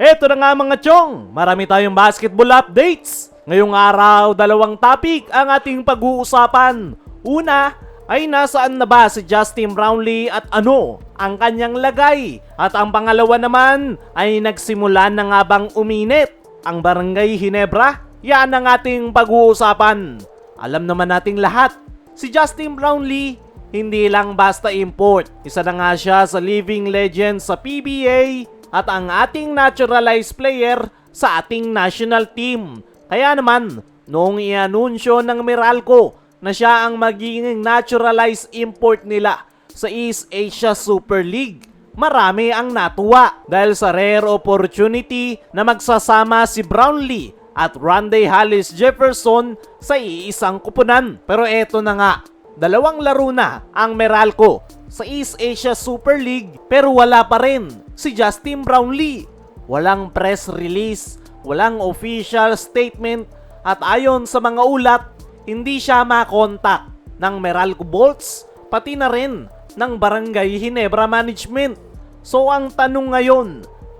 Eto na nga mga chong, marami tayong basketball updates. Ngayong araw, dalawang topic ang ating pag-uusapan. Una, ay nasaan na ba si Justin Brownlee at ano ang kanyang lagay? At ang pangalawa naman ay nagsimula na nga bang uminit ang Barangay Hinebra? Yan ang ating pag-uusapan. Alam naman nating lahat, si Justin Brownlee hindi lang basta import. Isa na nga siya sa living legend sa PBA at ang ating naturalized player sa ating national team. Kaya naman, noong i-anunsyo ng Meralco na siya ang magiging naturalized import nila sa East Asia Super League, marami ang natuwa dahil sa rare opportunity na magsasama si Brownlee at Randy Hollis Jefferson sa iisang kupunan. Pero eto na nga, dalawang laro na ang Meralco sa East Asia Super League pero wala pa rin si Justin Brownlee. Walang press release, walang official statement at ayon sa mga ulat, hindi siya makontak ng Meralco Bolts pati na rin ng Barangay Hinebra Management. So ang tanong ngayon,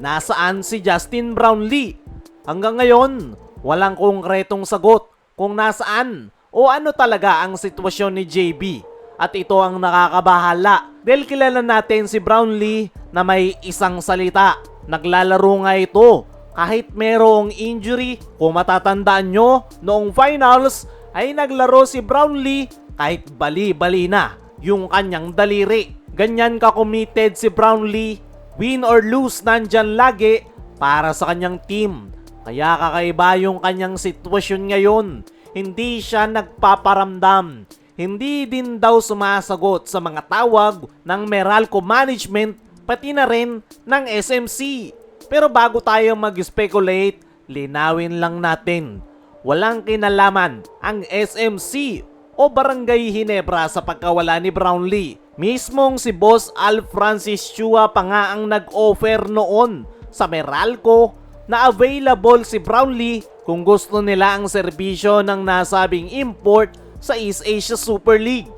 nasaan si Justin Brownlee? Hanggang ngayon, walang konkretong sagot kung nasaan o ano talaga ang sitwasyon ni JB. At ito ang nakakabahala dahil kilala natin si Brownlee na may isang salita. Naglalaro nga ito kahit merong injury. Kung matatandaan nyo, noong finals ay naglaro si Brownlee kahit bali-bali na yung kanyang daliri. Ganyan ka-committed si Brownlee, win or lose nandyan lagi para sa kanyang team. Kaya kakaiba yung kanyang sitwasyon ngayon. Hindi siya nagpaparamdam. Hindi din daw sumasagot sa mga tawag ng Meralco Management pati na rin ng SMC. Pero bago tayo mag-speculate, linawin lang natin. Walang kinalaman ang SMC o Barangay Hinebra sa pagkawala ni Brownlee. Mismong si Boss Al Francis Chua pa nga ang nag-offer noon sa Meralco na available si Brownlee kung gusto nila ang serbisyo ng nasabing import sa East Asia Super League.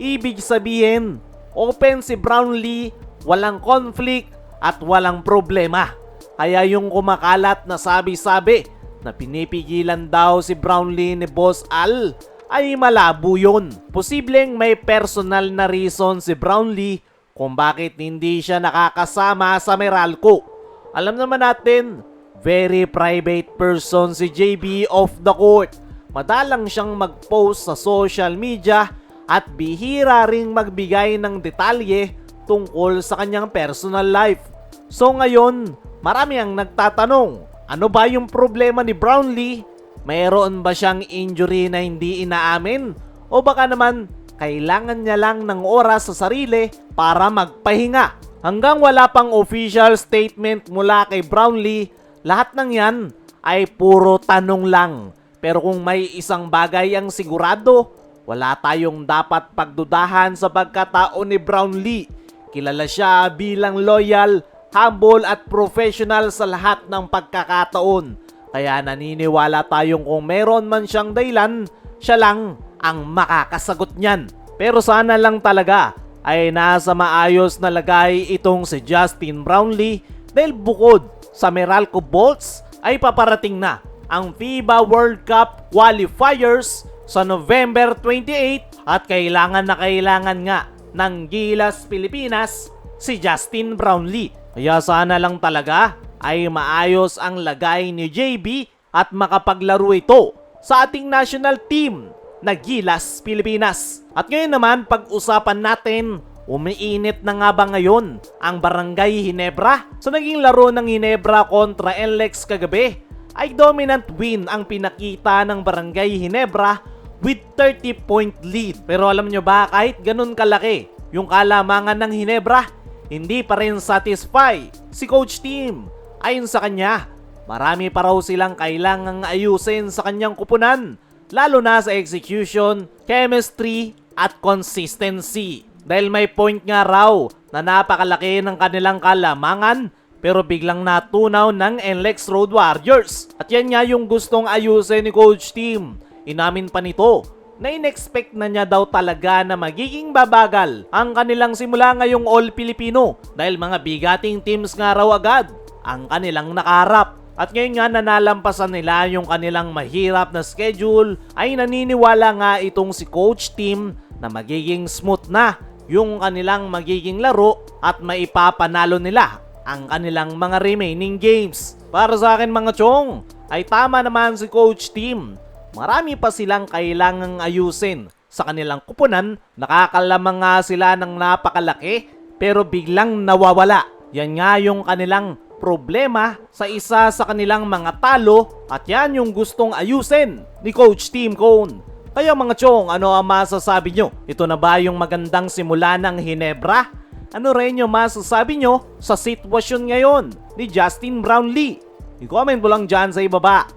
Ibig sabihin, open si Brownlee, walang conflict at walang problema. Kaya yung kumakalat na sabi-sabi na pinipigilan daw si Brownlee ni Boss Al ay malabo yun. Posibleng may personal na reason si Brownlee kung bakit hindi siya nakakasama sa Meralco. Alam naman natin, very private person si JB off the court. Madalang siyang mag-post sa social media at bihira ring magbigay ng detalye tungkol sa kanyang personal life. So ngayon, marami ang nagtatanong, ano ba yung problema ni Brownlee? Mayroon ba siyang injury na hindi inaamin? O baka naman, kailangan niya lang ng oras sa sarili para magpahinga. Hanggang wala pang official statement mula kay Brownlee, lahat ng yan ay puro tanong lang. Pero kung may isang bagay ang sigurado, wala tayong dapat pagdudahan sa pagkatao ni Brownlee. Kilala siya bilang loyal, humble at professional sa lahat ng pagkakataon. Kaya naniniwala tayong kung meron man siyang dahilan, siya lang ang makakasagot niyan. Pero sana lang talaga ay nasa maayos na lagay itong si Justin Brownlee dahil bukod sa Meralco Bolts ay paparating na ang FIBA World Cup qualifiers sa November 28 at kailangan na kailangan nga ng Gilas Pilipinas si Justin Brownlee. Kaya sana lang talaga ay maayos ang lagay ni JB at makapaglaro ito sa ating national team na Gilas Pilipinas. At ngayon naman pag-usapan natin Umiinit na nga ba ngayon ang Barangay Hinebra? Sa naging laro ng Hinebra kontra NLEX kagabi, ay dominant win ang pinakita ng Barangay Hinebra with 30 point lead. Pero alam nyo ba kahit ganun kalaki yung kalamangan ng Hinebra, hindi pa rin satisfy si coach team. Ayon sa kanya, marami pa raw silang kailangang ayusin sa kanyang kupunan, lalo na sa execution, chemistry, at consistency. Dahil may point nga raw na napakalaki ng kanilang kalamangan pero biglang natunaw ng NLEX Road Warriors. At yan nga yung gustong ayusin ni coach team. Inamin pa nito na in-expect na niya daw talaga na magiging babagal ang kanilang simula ngayong All Filipino dahil mga bigating teams nga raw agad ang kanilang nakaharap. At ngayon nga nanalampasan nila yung kanilang mahirap na schedule ay naniniwala nga itong si Coach Team na magiging smooth na yung kanilang magiging laro at maipapanalo nila ang kanilang mga remaining games. Para sa akin mga chong, ay tama naman si Coach Team. Marami pa silang kailangang ayusin sa kanilang kupunan. Nakakalamang nga sila ng napakalaki pero biglang nawawala. Yan nga yung kanilang problema sa isa sa kanilang mga talo at yan yung gustong ayusin ni Coach Team Cone. Kaya mga chong, ano ang masasabi nyo? Ito na ba yung magandang simula ng Hinebra? Ano rin yung masasabi nyo sa sitwasyon ngayon ni Justin Brownlee? I-comment mo lang dyan sa ibaba.